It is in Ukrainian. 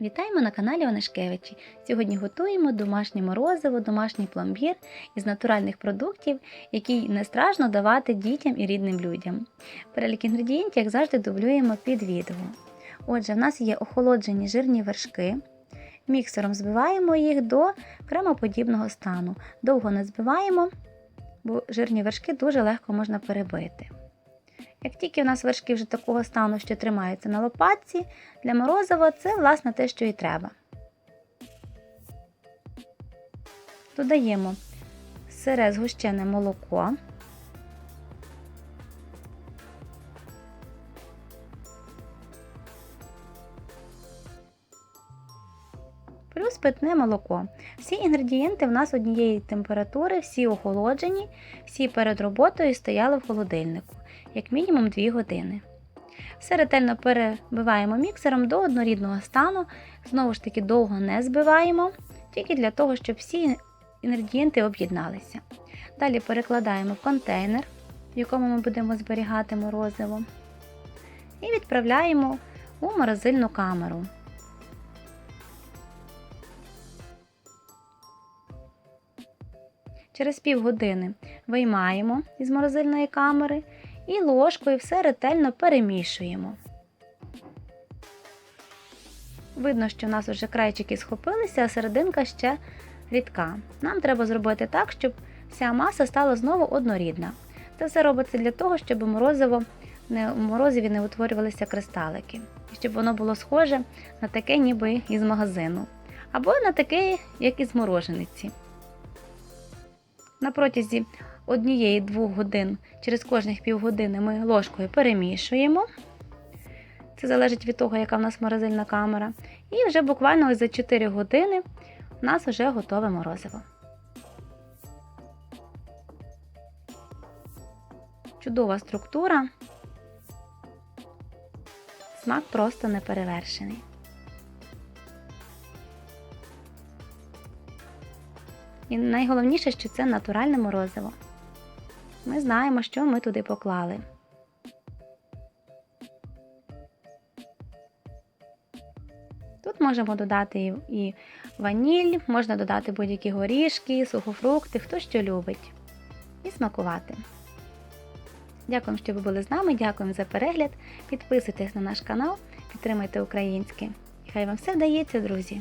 Вітаємо на каналі Онишкевичі. Сьогодні готуємо домашнє морозиво, домашній пломбір із натуральних продуктів, який не страшно давати дітям і рідним людям. Перелік інгредієнтів, як завжди, дублюємо під відео. Отже, в нас є охолоджені жирні вершки. Міксером збиваємо їх до кремоподібного стану. Довго не збиваємо, бо жирні вершки дуже легко можна перебити. Як тільки у нас вершки вже такого стану, що тримаються на лопатці, для морозива це власне те, що і треба. Додаємо сире згущене молоко. Плюс питне молоко. Всі інгредієнти в нас однієї температури, всі охолоджені, всі перед роботою стояли в холодильнику, як мінімум 2 години. Все ретельно перебиваємо міксером до однорідного стану, знову ж таки довго не збиваємо, тільки для того, щоб всі інгредієнти об'єдналися. Далі перекладаємо в контейнер, в якому ми будемо зберігати морозиво, і відправляємо у морозильну камеру. Через півгодини виймаємо із морозильної камери і ложкою все ретельно перемішуємо. Видно, що у нас вже крайчики схопилися, а серединка ще рідка. Нам треба зробити так, щоб вся маса стала знову однорідна. Це все робиться для того, щоб морозиво не, у морозиві не утворювалися кристалики, і щоб воно було схоже на таке, ніби із магазину, або на таке, як із морожениці. На протязі однієї-двох годин через кожних півгодини ми ложкою перемішуємо. Це залежить від того, яка в нас морозильна камера. І вже буквально за 4 години у нас вже готове морозиво. Чудова структура. Смак просто неперевершений. І найголовніше, що це натуральне морозиво. Ми знаємо, що ми туди поклали. Тут можемо додати і- ваніль, можна додати будь-які горішки, сухофрукти, хто що любить. І смакувати. Дякуємо, що ви були з нами. Дякуємо за перегляд. Підписуйтесь на наш канал, підтримуйте українське. Хай вам все вдається, друзі!